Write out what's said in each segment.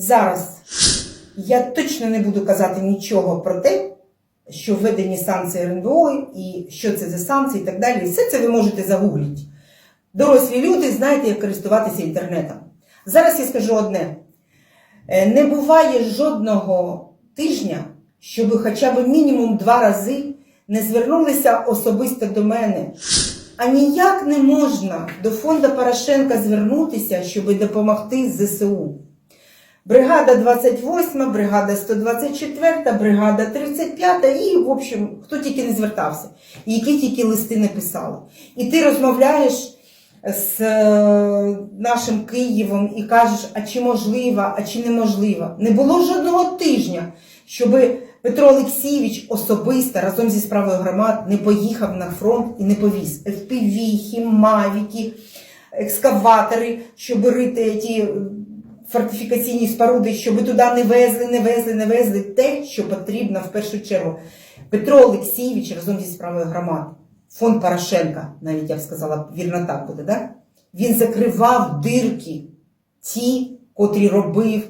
Зараз я точно не буду казати нічого про те, що введені санкції РНБО і що це за санкції і так далі. Все це ви можете загуглити. Дорослі люди знаєте, як користуватися інтернетом. Зараз я скажу одне: Е, не буває жодного тижня, щоб хоча б мінімум два рази не звернулися особисто до мене. А ніяк не можна до фонду Порошенка звернутися, щоб допомогти ЗСУ. Бригада 28, бригада 124, бригада 35 і, в общем, хто тільки не звертався, які тільки листи не писали. І ти розмовляєш з е, нашим Києвом і кажеш, а чи можливо, а чи неможливо. Не було жодного тижня, щоб Петро Олексійович особисто разом зі справою громад не поїхав на фронт і не повіз FPV, хімавіки, екскаватори, щоб рити ті фортифікаційні споруди, щоб туди не везли, не везли, не везли те, що потрібно в першу чергу. Петро Олексійович разом зі справою громад, фонд Порошенка, навіть я б сказала, вірно так буде, да? він закривав дирки, ті, котрі робив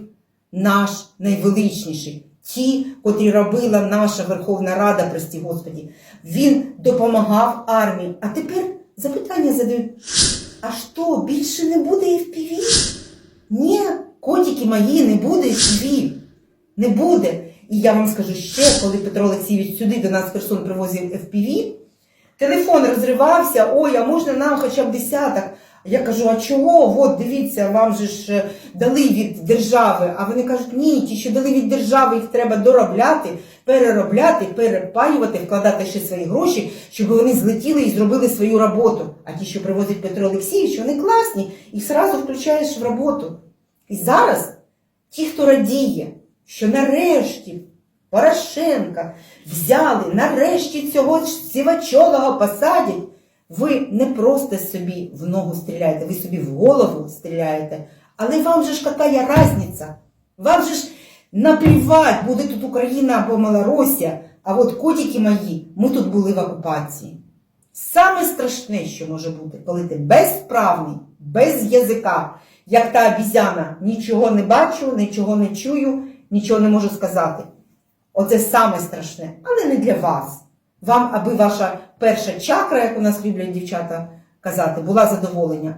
наш найвеличніший, ті, котрі робила наша Верховна Рада, прості Господі. Він допомагав армії. А тепер запитання задають: а що, більше не буде FPV? Ні, котики мої, не буде FPV. Не буде. І я вам скажу ще, коли Петро Олексійович сюди до нас в Херсон привозив FPV, телефон розривався, ой, а можна нам хоча б десяток. Я кажу, а чого? От дивіться, вам же ж е, дали від держави. А вони кажуть, ні, ті, що дали від держави, їх треба доробляти, переробляти, перепаювати, вкладати ще свої гроші, щоб вони злетіли і зробили свою роботу. А ті, що привозить Петро Олексійович, вони класні, їх зразу включаєш в роботу. І зараз ті, хто радіє, що нарешті Порошенка взяли, нарешті цього сівачолого посадять, ви не просто собі в ногу стріляєте, ви собі в голову стріляєте. Але вам же ж какая разниця? Вам же ж наплівать, буде тут Україна або Малоросія, а от котики мої, ми тут були в окупації. Саме страшне, що може бути, коли ти безправний, без язика, як та обізяна, нічого не бачу, нічого не чую, нічого не можу сказати. Оце саме страшне, але не для вас. Вам, аби ваша перша чакра, як у нас люблять дівчата казати, була задоволення.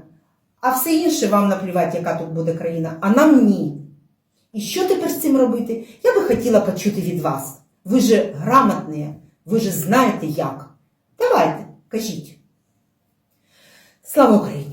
А все інше вам наплівати, яка тут буде країна, а нам ні. І що тепер з цим робити? Я би хотіла почути від вас. Ви же грамотні, ви же знаєте як. Давайте, кажіть. Слава Україні!